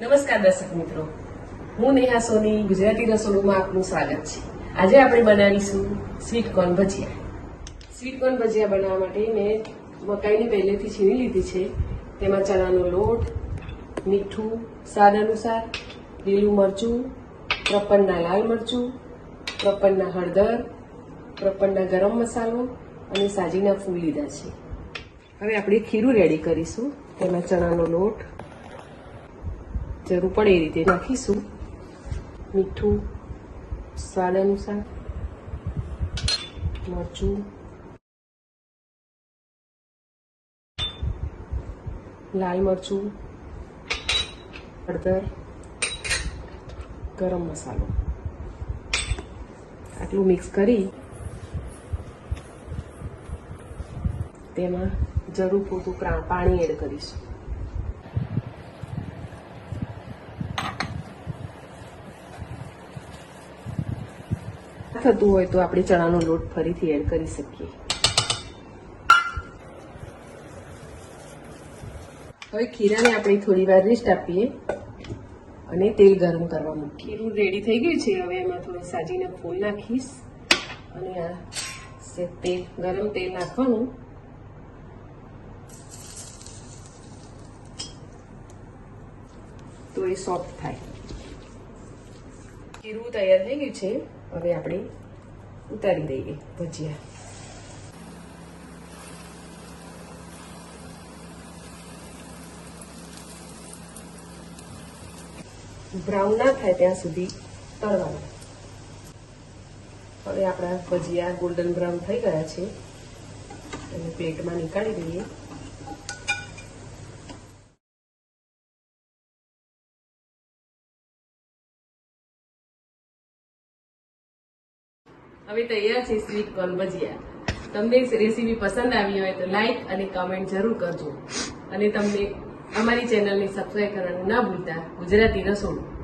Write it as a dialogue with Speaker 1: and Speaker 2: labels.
Speaker 1: નમસ્કાર દર્શક મિત્રો. હું નેહા સોની, ગુજરાતી રસોડુમાં આપનું સ્વાગત છે. આજે આપણે બનાવીશું sweet corn bhajiya. Sweet corn bhajiya બનાવવા માટે મેં મકાઈની પહેલેથી છીણી લીધી છે. તેમાં ચણાનો લોટ, મીઠું, સ્વાદ અનુસાર, લીલું મરચું, પ્રપનના લાલ મરચું, પ્રપનના હળદર, પ્રપનના ગરમ મસાલો અને સાજીના ફૂલ લીધા છે. હવે આપણે ખીરું રેડી કરીશું. તેમાં ચણાનો લોટ જરૂર પડે એ રીતે. નાખીશું મીઠું, સ્વાદ અનુસાર. મરચું. લાલ મરચું. હળદર. ગરમ મસાલો. આટલું મિક્સ કરી તેમાં જરૂર પૂરતું પ્રા- પાણી એડ કરીશું. થતું હોય તો આપણે ચણાનો લોટ ફરીથી એડ કરી શકીએ. હવે ખીરાને આપણે થોડી વાર રેસ્ટ આપીએ અને તેલ ગરમ કરવા મૂકીએ. ખીરું રેડી થઈ ગયું છે. હવે એમાં થોડું સાજીના ફૂલ નાખીશ. અને આ તેલ, ગરમ તેલ નાખવાનું. તો એ સોફ્ટ થાય. ખીરું તૈયાર થઈ ગયું છે. હવે આપણે ઉતારી દઈએ ભજીયા. બ્રાઉન ના થાય ત્યાં સુધી તળવાના. હવે આપણા ભજીયા ગોલ્ડન બ્રાઉન થઈ ગયા છે. એને પ્લેટમાં નીકાળી દઈએ. હવે તૈયાર છે સ્વીટ કોર્ન ભજીયા તમને રેસીપી પસંદ આવી હોય તો લાઈક અને કમેન્ટ જરૂર કરજો. અને તમને અમારી ચેનલને સબસ્ક્રાઈબ કરવાનું ના ભૂલતા. ગુજરાતી રસોડું.